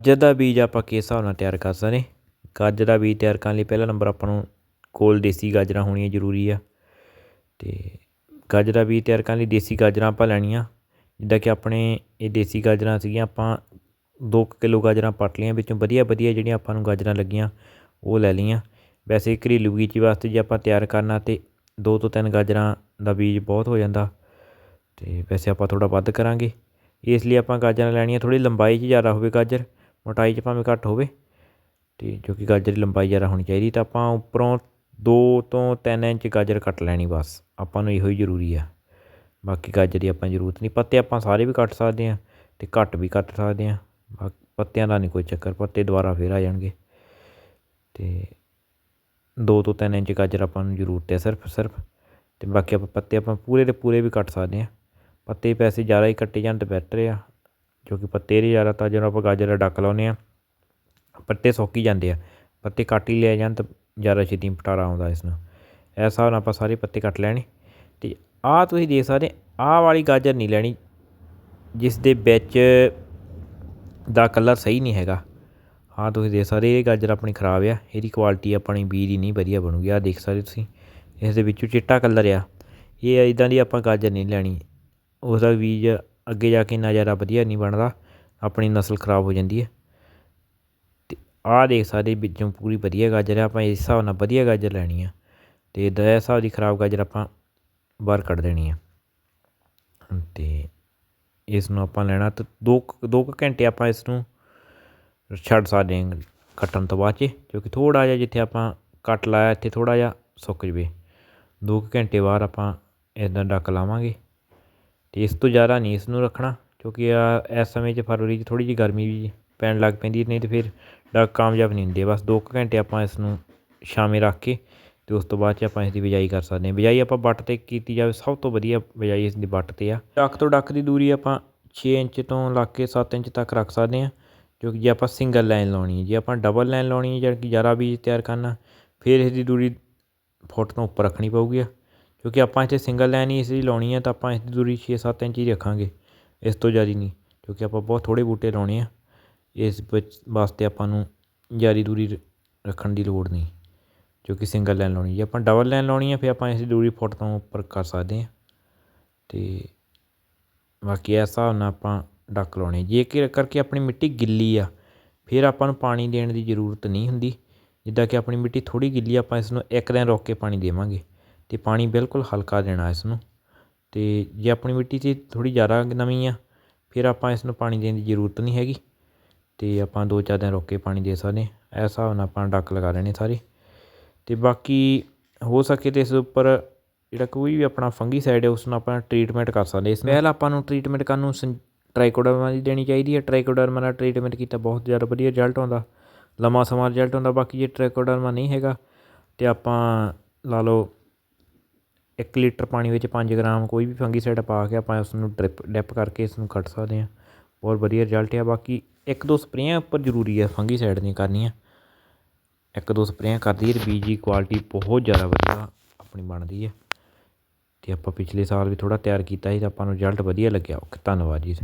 ਗਾਜਰ ਦਾ ਬੀਜ ਆਪਾਂ ਕਿਸ ਹਿਸਾਬ ਨਾਲ ਤਿਆਰ ਕਰ ਸਕਦੇ ਗਾਜਰ ਦਾ ਬੀਜ ਤਿਆਰ ਕਰਨ ਲਈ ਪਹਿਲਾ ਨੰਬਰ ਆਪਾਂ ਨੂੰ ਕੋਲ ਦੇਸੀ ਗਾਜਰਾਂ ਹੋਣੀਆਂ ਜ਼ਰੂਰੀ ਆ। ਅਤੇ ਗਾਜਰ ਦਾ ਬੀਜ ਤਿਆਰ ਕਰਨ ਲਈ ਦੇਸੀ ਗਾਜਰਾਂ ਆਪਾਂ ਲੈਣੀਆਂ, ਜਿੱਦਾਂ ਕਿ ਆਪਣੇ ਇਹ ਦੇਸੀ ਗਾਜਰਾਂ ਸੀਗੀਆਂ, ਆਪਾਂ ਦੋ ਕੁ ਕਿਲੋ ਗਾਜਰਾਂ ਪੱਟ ਲਈਆਂ, ਵਿੱਚੋਂ ਵਧੀਆ ਵਧੀਆ ਜਿਹੜੀਆਂ ਆਪਾਂ ਨੂੰ ਗਾਜਰਾਂ ਲੱਗੀਆਂ, ਉਹ ਲੈ ਲਈਆਂ। ਵੈਸੇ ਘਰੇਲੂ ਬਗੀਚੇ ਵਾਸਤੇ ਜੇ ਆਪਾਂ ਤਿਆਰ ਕਰਨਾ ਤਾਂ ਦੋ ਤੋਂ ਤਿੰਨ ਗਾਜਰਾਂ ਦਾ ਬੀਜ ਬਹੁਤ ਹੋ ਜਾਂਦਾ ਅਤੇ ਵੈਸੇ ਆਪਾਂ ਥੋੜ੍ਹਾ ਵੱਧ ਕਰਾਂਗੇ। ਇਸ ਲਈ ਆਪਾਂ ਗਾਜਰਾਂ ਲੈਣੀਆਂ ਥੋੜ੍ਹੀ ਲੰਬਾਈ 'ਚ ਜ਼ਿਆਦਾ ਹੋਵੇ ਗਾਜਰ ਮੋਟਾਈ 'ਚ ਭਾਵੇਂ ਘੱਟ ਹੋਵੇ ਅਤੇ ਜੋ ਕਿ ਗਾਜਰ ਦੀ ਲੰਬਾਈ ਜ਼ਿਆਦਾ ਹੋਣੀ ਚਾਹੀਦੀ, ਤਾਂ ਆਪਾਂ ਉੱਪਰੋਂ ਦੋ ਤੋਂ ਤਿੰਨ ਇੰਚ ਗਾਜਰ ਕੱਟ ਲੈਣੀ ਬਸ। ਆਪਾਂ ਨੂੰ ਇਹੋ ਹੀ ਜ਼ਰੂਰੀ ਆ। ਬਾਕੀ ਗਾਜਰ ਦੀ ਆਪਾਂ ਜ਼ਰੂਰਤ ਨਹੀਂ। ਪੱਤੇ ਆਪਾਂ ਸਾਰੇ ਵੀ ਕੱਟ ਸਕਦੇ ਹਾਂ ਅਤੇ ਘੱਟ ਵੀ ਕੱਟ ਸਕਦੇ ਹਾਂ। ਬਾ ਪੱਤਿਆਂ ਦਾ ਨਹੀਂ ਕੋਈ ਚੱਕਰ। ਪੱਤੇ ਦੁਬਾਰਾ ਫਿਰ ਆ ਜਾਣਗੇ। ਅਤੇ ਦੋ ਤੋਂ ਤਿੰਨ ਇੰਚ ਗਾਜਰ ਆਪਾਂ ਨੂੰ ਜ਼ਰੂਰਤ ਹੈ ਸਿਰਫ ਸਿਰਫ। ਅਤੇ ਬਾਕੀ ਆਪਾਂ ਪੱਤੇ ਆਪਾਂ ਪੂਰੇ ਦੇ ਪੂਰੇ ਵੀ ਕੱਟ ਸਕਦੇ ਹਾਂ। ਪੱਤੇ ਪੈਸੇ ਜ਼ਿਆਦਾ ਹੀ ਕੱਟੇ ਜਾਣ, ਤਾਂ ਬੈਟਰ ਆ। ਜੋ ਕਿ ਪੱਤੇ ਦੇ ਜ਼ਿਆਦਾ ਤਾਂ ਜਦੋਂ ਆਪਾਂ ਗਾਜਰ ਦਾ ਡੱਕ ਲਾਉਂਦੇ ਹਾਂ, ਪੱਤੇ ਸੁੱਕ ਹੀ ਜਾਂਦੇ ਆ। ਪੱਤੇ ਕੱਟ ਹੀ ਲਿਆ ਜਾਣ ਤਾਂ ਜ਼ਿਆਦਾ ਛੇਤੀ ਪਟਾਰਾ ਆਉਂਦਾ ਇਸ ਨੂੰ। ਇਸ ਹਿਸਾਬ ਨਾਲ ਆਪਾਂ ਸਾਰੇ ਪੱਤੇ ਕੱਟ ਲੈਣੇ। ਅਤੇ ਆਹ ਤੁਸੀਂ ਦੇਖ ਸਕਦੇ ਆਹ ਵਾਲੀ ਗਾਜਰ ਨਹੀਂ ਲੈਣੀ, ਜਿਸ ਦੇ ਵਿੱਚ ਦਾ ਕਲਰ ਸਹੀ ਨਹੀਂ ਹੈਗਾ। ਹਾਂ ਤੁਸੀਂ ਦੇਖ ਸਕਦੇ ਇਹ ਗਾਜਰ ਆਪਣੀ ਖਰਾਬ ਆ, ਇਹਦੀ ਕੁਆਲਿਟੀ ਆਪਣੀ ਬੀਜ ਦੀ ਨਹੀਂ ਵਧੀਆ ਬਣੂਗੀ। ਆਹ ਦੇਖ ਸਕਦੇ ਤੁਸੀਂ, ਇਸ ਦੇ ਵਿੱਚੋਂ ਚਿੱਟਾ ਕਲਰ ਆ। ਇਹ ਇਦਾਂ ਦੀ ਆਪਾਂ ਗਾਜਰ ਨਹੀਂ ਲੈਣੀ, ਉਸ ਦਾ ਬੀਜ ਅੱਗੇ ਜਾ ਕੇ ਇੰਨਾ ਜ਼ਿਆਦਾ ਵਧੀਆ ਨਹੀਂ ਬਣਦਾ, ਆਪਣੀ ਨਸਲ ਖਰਾਬ ਹੋ ਜਾਂਦੀ ਹੈ। ਅਤੇ ਆਹ ਦੇਖ ਸਕਦੇ ਵਿੱਚੋਂ ਪੂਰੀ ਵਧੀਆ ਗਾਜਰ ਆ ਆਪਾਂ ਇਸ ਹਿਸਾਬ ਨਾਲ ਵਧੀਆ ਗਾਜਰ ਲੈਣੀ ਆ। ਅਤੇ ਇਸ ਹਿਸਾਬ ਦੀ ਖਰਾਬ ਗਾਜਰ ਆਪਾਂ ਬਾਹਰ ਕੱਢ ਦੇਣੀ ਆ। ਅਤੇ ਇਸ ਨੂੰ ਆਪਾਂ ਲੈਣਾ ਤਾਂ ਦੋ ਕੁ ਦੋ ਕੁ ਘੰਟੇ ਆਪਾਂ ਇਸ ਨੂੰ ਛੱਡ ਸਕਦੇ ਹਾਂ ਕੱਟਣ ਤੋਂ ਬਾਅਦ 'ਚ, ਕਿਉਂਕਿ ਥੋੜ੍ਹਾ ਜਿਹਾ ਜਿੱਥੇ ਆਪਾਂ ਕੱਟ ਲਾਇਆ ਇੱਥੇ ਥੋੜ੍ਹਾ ਜਿਹਾ ਸੁੱਕ ਜਵੇ। ਦੋ ਕੁ ਘੰਟੇ ਬਾਅਦ ਆਪਾਂ ਇੱਦਾਂ ਡੱਕ ਲਾਵਾਂਗੇ। ਅਤੇ ਇਸ ਤੋਂ ਜ਼ਿਆਦਾ ਨਹੀਂ ਇਸ ਨੂੰ ਰੱਖਣਾ, ਕਿਉਂਕਿ ਆ, ਇਸ ਸਮੇਂ 'ਚ ਫਰਵਰੀ 'ਚ ਥੋੜ੍ਹੀ ਜਿਹੀ ਗਰਮੀ ਵੀ ਪੈਣ ਲੱਗ ਪੈਂਦੀ, ਨਹੀਂ ਤਾਂ ਫਿਰ ਡੱਕ ਕਾਮਯਾਬ ਨਹੀਂ ਹੁੰਦੇ। ਬਸ ਦੋ ਕੁ ਘੰਟੇ ਆਪਾਂ ਇਸ ਨੂੰ ਛਾਵੇਂ ਰੱਖ ਕੇ ਅਤੇ ਉਸ ਤੋਂ ਬਾਅਦ 'ਚ ਆਪਾਂ ਇਸ ਦੀ ਬਿਜਾਈ ਕਰ ਸਕਦੇ ਹਾਂ। ਬਿਜਾਈ ਆਪਾਂ ਵੱਟ 'ਤੇ ਕੀਤੀ ਜਾਵੇ, ਸਭ ਤੋਂ ਵਧੀਆ ਬਿਜਾਈ ਇਸ ਦੀ ਵੱਟ 'ਤੇ ਆ। ਡੱਕ ਤੋਂ ਡੱਕ ਦੀ ਦੂਰੀ ਆਪਾਂ ਛੇ ਇੰਚ ਤੋਂ ਲੱਗ ਕੇ ਸੱਤ ਇੰਚ ਤੱਕ ਰੱਖ ਸਕਦੇ ਹਾਂ ਕਿਉਂਕਿ ਜੇ ਆਪਾਂ ਸਿੰਗਲ ਲਾਈਨ ਲਾਉਣੀ ਹੈ। ਜੇ ਆਪਾਂ ਡਬਲ ਲਾਈਨ ਲਾਉਣੀ ਹੈ, ਜਾਣੀ ਕਿ ਜ਼ਿਆਦਾ ਬੀਜ ਤਿਆਰ ਕਰਨਾ, ਫਿਰ ਇਸ ਦੀ ਦੂਰੀ ਫੁੱਟ ਤੋਂ ਉੱਪਰ ਰੱਖਣੀ ਪਊਗੀ ਆ। ਕਿਉਂਕਿ ਆਪਾਂ ਇੱਥੇ ਸਿੰਗਲ ਲਾਈਨ ਹੀ ਇਸ ਲਈ ਲਾਉਣੀ ਹੈ ਤਾਂ ਆਪਾਂ ਇਸ ਦੀ ਦੂਰੀ ਛੇ ਸੱਤ ਇੰਚ ਹੀ ਰੱਖਾਂਗੇ, ਇਸ ਤੋਂ ਜ਼ਿਆਦਾ ਨਹੀਂ, ਕਿਉਂਕਿ ਆਪਾਂ ਬਹੁਤ ਥੋੜ੍ਹੇ ਬੂਟੇ ਲਾਉਣੇ ਆ, ਇਸ ਵਿੱਚ ਵਾਸਤੇ ਆਪਾਂ ਨੂੰ ਜ਼ਿਆਦਾ ਦੂਰੀ ਰੱਖਣ ਦੀ ਲੋੜ ਨਹੀਂ, ਕਿਉਂਕਿ ਸਿੰਗਲ ਲਾਈਨ ਲਾਉਣੀ ਜੇ ਆਪਾਂ ਡਬਲ ਲਾਈਨ ਲਾਉਣੀ ਹੈ ਫਿਰ ਆਪਾਂ ਇਸ ਦੀ ਦੂਰੀ ਫੁੱਟ ਤੋਂ ਉੱਪਰ ਕਰ ਸਕਦੇ ਹਾਂ ਅਤੇ ਬਾਕੀ ਇਸ ਹਿਸਾਬ ਨਾਲ ਆਪਾਂ ਡੱਕ ਲਾਉਣੇ, ਜੇ ਕਿ ਕਰਕੇ ਆਪਣੀ ਮਿੱਟੀ ਗਿੱਲੀ ਆ, ਫਿਰ ਆਪਾਂ ਨੂੰ ਪਾਣੀ ਦੇਣ ਦੀ ਜ਼ਰੂਰਤ ਨਹੀਂ ਹੁੰਦੀ, ਜਿੱਦਾਂ ਕਿ ਆਪਣੀ ਮਿੱਟੀ ਥੋੜ੍ਹੀ ਗਿੱਲੀ ਆਪਾਂ ਇਸ ਨੂੰ ਇੱਕ ਦਿਨ ਰੋਕ ਕੇ ਪਾਣੀ ਦੇਵਾਂਗੇ ਅਤੇ ਪਾਣੀ ਬਿਲਕੁਲ ਹਲਕਾ ਦੇਣਾ ਇਸ ਨੂੰ ਅਤੇ ਜੇ ਆਪਣੀ ਮਿੱਟੀ 'ਚ ਥੋੜ੍ਹੀ ਜ਼ਿਆਦਾ ਨਮੀ ਆ, ਫਿਰ ਆਪਾਂ ਇਸ ਨੂੰ ਪਾਣੀ ਦੇਣ ਦੀ ਜ਼ਰੂਰਤ ਨਹੀਂ ਹੈਗੀ। ਅਤੇ ਆਪਾਂ ਦੋ ਚਾਰ ਦਿਨ ਰੁਕ ਕੇ ਪਾਣੀ ਦੇ ਸਕਦੇ ਹਾਂ। ਇਸ ਹਿਸਾਬ ਨਾਲ ਆਪਾਂ ਡੱਕ ਲਗਾ ਲੈਣੇ ਸਾਰੇ। ਅਤੇ ਬਾਕੀ ਹੋ ਸਕੇ ਤਾਂ ਇਸ ਉੱਪਰ ਜਿਹੜਾ ਕੋਈ ਵੀ ਆਪਣਾ ਫੰਗੀ ਸਾਈਡ ਹੈ ਉਸ ਨੂੰ ਆਪਾਂ ਟਰੀਟਮੈਂਟ ਕਰ ਸਕਦੇ ਇਸ ਪਹਿਲ ਆਪਾਂ ਨੂੰ ਟਰੀਟਮੈਂਟ ਕਰਨ ਨੂੰ ਸੰ, ਟਰਾਈਕੋਡਰਮਾ ਦੀ ਦੇਣੀ ਚਾਹੀਦੀ ਹੈ। ਟਰਾਈਕੋਡਰਮਾ ਨਾਲ ਟਰੀਟਮੈਂਟ ਕੀਤਾ ਬਹੁਤ ਜ਼ਿਆਦਾ ਵਧੀਆ ਰਿਜ਼ਲਟ ਆਉਂਦਾ। ਲੰਮਾ ਸਮਾਂ ਰਿਜ਼ਲਟ ਆਉਂਦਾ। ਬਾਕੀ ਜੇ ਟਰਾਈਕੋਡਰਮਾ ਨਹੀਂ ਹੈਗਾ ਅਤੇ ਆਪਾਂ ਲਾ ਲਓ ਇੱਕ ਲੀਟਰ ਪਾਣੀ ਵਿੱਚ ਪੰਜ ਗ੍ਰਾਮ ਕੋਈ ਵੀ ਫੰਗੀਸਾਈਡ ਪਾ ਕੇ ਆਪਾਂ ਉਸ ਨੂੰ ਡਰਿਪ, ਡਿਪ ਕਰਕੇ ਇਸ ਨੂੰ ਕੱਟ ਸਕਦੇ ਹਾਂ। ਬਹੁਤ ਵਧੀਆ ਰਿਜ਼ਲਟ ਆ। ਬਾਕੀ ਇੱਕ ਦੋ ਸਪਰੇਆਂ ਉੱਪਰ ਜ਼ਰੂਰੀ ਹੈ ਫੰਗੀਸਾਈਡ ਦੀਆਂ ਕਰਨੀਆਂ। ਇੱਕ ਦੋ ਸਪਰੇਆਂ ਕਰਦੀ ਹੈ ਬੀਜ ਦੀ ਕੁਆਲਿਟੀ ਬਹੁਤ ਜ਼ਿਆਦਾ ਵਧੀਆ ਆਪਣੀ ਬਣਦੀ ਹੈ ਅਤੇ ਆਪਾਂ ਪਿਛਲੇ ਸਾਲ ਵੀ ਥੋੜ੍ਹਾ ਤਿਆਰ ਕੀਤਾ ਸੀ ਤਾਂ ਆਪਾਂ ਨੂੰ ਰਿਜ਼ਲਟ ਵਧੀਆ ਲੱਗਿਆ। ਓਕੇ, ਧੰਨਵਾਦ ਜੀ।